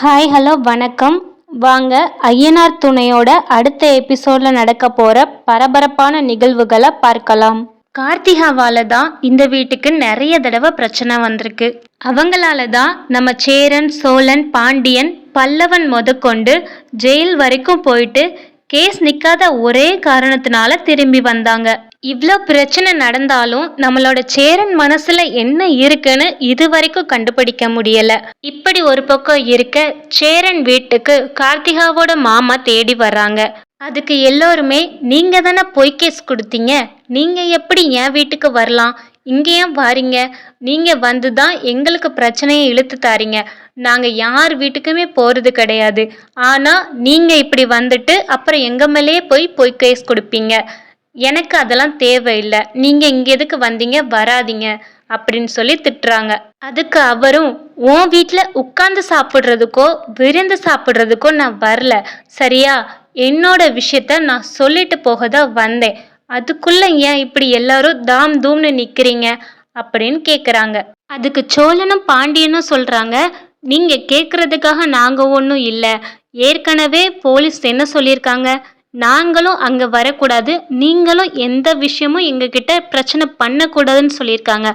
Hi hello வணக்கம். வாங்க ஐயனார் துணையோட அடுத்த எபிசோடில் நடக்க போகிற பரபரப்பான நிகழ்வுகளை பார்க்கலாம். கார்த்திகாவால தான் இந்த வீட்டுக்கு நிறைய தடவை பிரச்சனை வந்திருக்கு. அவங்களால தான் நம்ம சேரன் சோழன் பாண்டியன் பல்லவன் முதற்கொண்டு ஜெயில் வரைக்கும் போயிட்டு கேஸ் நிற்காத ஒரே காரணத்தினால திரும்பி வந்தாங்க. இவ்வளோ பிரச்சனை நடந்தாலும் நம்மளோட சேரன் மனசுல என்ன இருக்குன்னு இது வரைக்கும் கண்டுபிடிக்க முடியல. இப்படி ஒரு பக்கம் இருக்க சேரன் வீட்டுக்கு கார்த்திகாவோட மாமா தேடி வர்றாங்க. அதுக்கு எல்லோருமே நீங்க தானே பொய் கேஸ் கொடுத்தீங்க? நீங்க எப்படி என் வீட்டுக்கு வரலாம்? இங்கே ஏன் வாரீங்க? நீங்க வந்து தான் எங்களுக்கு பிரச்சனையை இழுத்து தாரீங்க. நாங்க யார் வீட்டுக்குமே போறது கிடையாது. ஆனா நீங்க இப்படி வந்துட்டு அப்புறம் எங்க மேலேயே போய் பொய் கேஸ் கொடுப்பீங்க? எனக்கு அதெல்லாம் தேவையில்லை. நீங்கள் இங்கே எதுக்கு வந்தீங்க? வராதீங்க. அப்படின்னு சொல்லி திட்டுறாங்க. அதுக்கு அவரும் உன் வீட்டில் உட்காந்து சாப்பிட்றதுக்கோ விருந்து சாப்பிட்றதுக்கோ நான் வரல. சரியா? என்னோட விஷயத்த நான் சொல்லிட்டு போக தான் வந்தேன். அதுக்குள்ளே ஏன் இப்படி எல்லாரும் தாம் தூம்னு நிற்கிறீங்க அப்படின்னு கேட்குறாங்க அதுக்கு சோழனும் பாண்டியனும் சொல்கிறாங்க நீங்கள் கேட்குறதுக்காக நாங்கள் ஒன்றும் இல்லை. ஏற்கனவே போலீஸ் என்ன சொல்லியிருக்காங்க? நாங்களும் அங்கே வரக்கூடாது. நீங்களும் எந்த விஷயமும் எங்ககிட்ட பிரச்சனை பண்ணக்கூடாதுன்னு சொல்லியிருக்காங்க.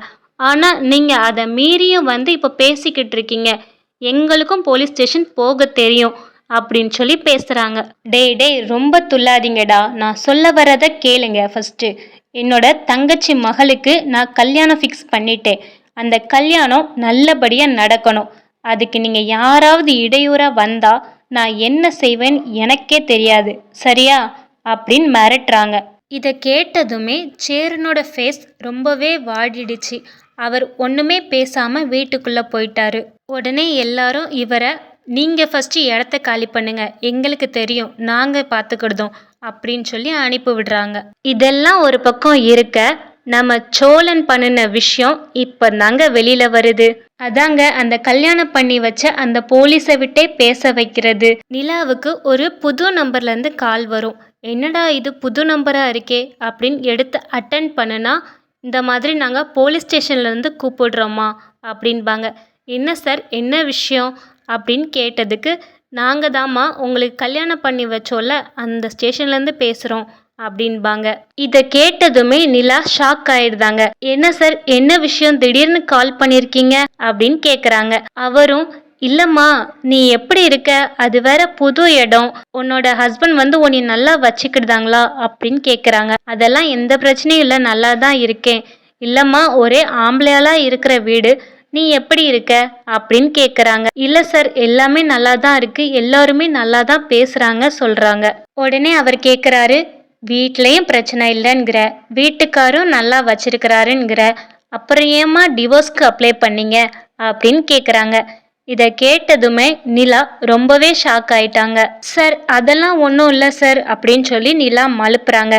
ஆனால் நீங்கள் அதை மீறியும் வந்து இப்போ பேசிக்கிட்டு இருக்கீங்க. எங்களுக்கும் போலீஸ் ஸ்டேஷன் போக தெரியும் அப்படின்னு சொல்லி பேசுகிறாங்க டேய் டேய் ரொம்ப துள்ளாதீங்கடா. நான் சொல்ல வரதை கேளுங்க ஃபஸ்ட்டு என்னோட தங்கச்சி மகளுக்கு நான் கல்யாணம் ஃபிக்ஸ் பண்ணிட்டேன். அந்த கல்யாணம் நல்லபடியாக நடக்கணும். அதுக்கு நீங்கள் யாராவது இடையூறாக வந்தால் நான் என்ன செய்வேன் எனக்கே தெரியாது. சரியா? அப்படின்னு மிரட்டுறாங்க. இதை கேட்டதுமே சேரனோட ஃபேஸ் ரொம்பவே வாடிடுச்சு. அவர் ஒன்றுமே பேசாமல் வீட்டுக்குள்ளே போயிட்டாரு. உடனே எல்லாரும் இவரை நீங்கள் ஃபஸ்ட்டு இடத்த காலி பண்ணுங்க. எங்களுக்கு தெரியும். நாங்கள் பார்த்துக்கிடுதோம். அப்படின்னு சொல்லி அனுப்பி விடுறாங்க. இதெல்லாம் ஒரு பக்கம் இருக்க நம்ம சோழன் பண்ணின விஷயம் இப்போ தாங்க வெளியில வருது. அதாங்க அந்த கல்யாணம் பண்ணி வச்ச அந்த போலீஸை விட்டே பேச வைக்கிறது. நிலாவுக்கு ஒரு புது நம்பர்லேருந்து கால் வரும். என்னடா இது புது நம்பராக இருக்கே அப்படின்னு எடுத்து அட்டன் பண்ணுனா இந்த மாதிரி நாங்கள் போலீஸ் ஸ்டேஷன்லேருந்து கூப்பிடுறோமா அப்படின்பாங்க. என்ன சார் என்ன விஷயம் அப்படின்னு கேட்டதுக்கு நாங்கள் தாம்மா உங்களுக்கு கல்யாணம் பண்ணி வச்சோல்ல அந்த ஸ்டேஷன்லேருந்து பேசுகிறோம் அப்படின்பாங்க. இதை கேட்டதுமே நிலா ஷாக் ஆயிடுதாங்க. என்ன சார் என்ன விஷயம் திடீர்னு கால் பண்ணியிருக்கீங்க அப்படின்னு கேட்குறாங்க அவரும் இல்லைம்மா நீ எப்படி இருக்க? அது வேற புது இடம். உன்னோட ஹஸ்பண்ட் வந்து உன்னை நல்லா வச்சுக்கிடுதாங்களா? அப்படின்னு கேட்குறாங்க அதெல்லாம் எந்த பிரச்சனையும் இல்லை நல்லா தான் இருக்கேன். இல்லைம்மா ஒரே ஆம்பளையாலா இருக்கிற வீடு. நீ எப்படி இருக்க? அப்படின்னு கேட்குறாங்க இல்லை சார் எல்லாமே நல்லா தான் இருக்கு. எல்லாருமே நல்லா தான் பேசுகிறாங்க சொல்கிறாங்க உடனே அவர் கேட்குறாரு வீட்லேயும் பிரச்சனை இல்லைங்கிற வீட்டுக்காரும் நல்லா வச்சிருக்கிறாருங்கிற அப்புறம் ஏம்மா டிவோர்ஸ்க்கு அப்ளை பண்ணீங்க? அப்படின்னு கேட்குறாங்க இதை கேட்டதுமே நிலா ரொம்பவே ஷாக் ஆயிட்டாங்க. சார் அதெல்லாம் ஒன்றும் இல்லை சார் அப்படின்னு சொல்லி நிலா மழுப்புறாங்க.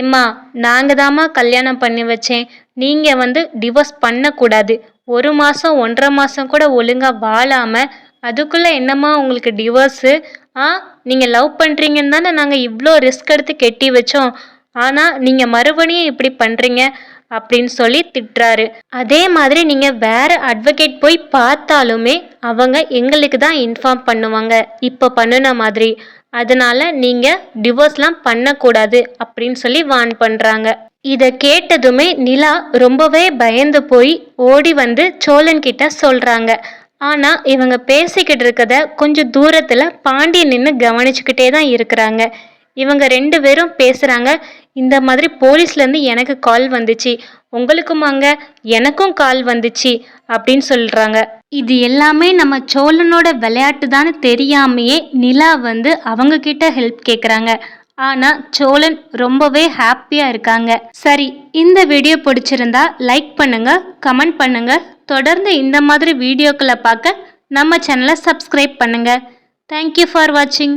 ஏம்மா நாங்கள் தாம்மா கல்யாணம் பண்ணி வச்சேன். நீங்கள் வந்து டிவோர்ஸ் பண்ணக்கூடாது. ஒரு மாதம் ஒன்றரை மாதம் கூட ஒழுங்காக வாழாமல் அதுக்குள்ளே என்னம்மா உங்களுக்கு டிவோர்ஸு ஆ நீங்கள் லவ் பண்ணுறீங்கன்னு தானே நாங்கள் இவ்வளோ ரிஸ்க் எடுத்து கெட்டி வச்சோம். ஆனால் நீங்கள் மறுபடியும் இப்படி பண்ணுறீங்க அப்படின்னு சொல்லி திட்டுறாரு. அதே மாதிரி நீங்கள் வேற அட்வொகேட் போய் பார்த்தாலுமே அவங்க எங்களுக்கு தான் இன்ஃபார்ம் பண்ணுவாங்க. இப்போ பண்ணுன மாதிரி. அதனால நீங்கள் டிவோர்ஸ்லாம் பண்ணக்கூடாது அப்படின்னு சொல்லி வார்ன் பண்ணுறாங்க இதை கேட்டதுமே நிலா ரொம்பவே பயந்து போய் ஓடி வந்து சோழன்கிட்ட சொல்கிறாங்க ஆனால் இவங்க பேசிக்கிட்டு இருக்கத கொஞ்சம் தூரத்தில் பாண்டியன் நின்று கவனிச்சுக்கிட்டே தான் இருக்கிறாங்க. இவங்க ரெண்டு பேரும் பேசுகிறாங்க இந்த மாதிரி போலீஸ்லேருந்து எனக்கு கால் வந்துச்சு. உங்களுக்குமாங்க எனக்கும் கால் வந்துச்சு அப்படின்னு சொல்கிறாங்க இது எல்லாமே நம்ம சோழனோட விளையாட்டு தான் தெரியாமையே நிலா வந்து அவங்க கிட்ட ஹெல்ப் கேட்குறாங்க ஆனால் சோழன் ரொம்பவே ஹாப்பியாக இருக்காங்க. சரி இந்த வீடியோ பிடிச்சிருந்தா லைக் பண்ணுங்கள் கமெண்ட் பண்ணுங்கள் தொடர்ந்து இந்த மாதிரி வீடியோக்களை பார்க்க நம்ம சேனலை சப்ஸ்கிரைப் பண்ணுங்கள் தேங்க்யூ ஃபார் வாட்சிங்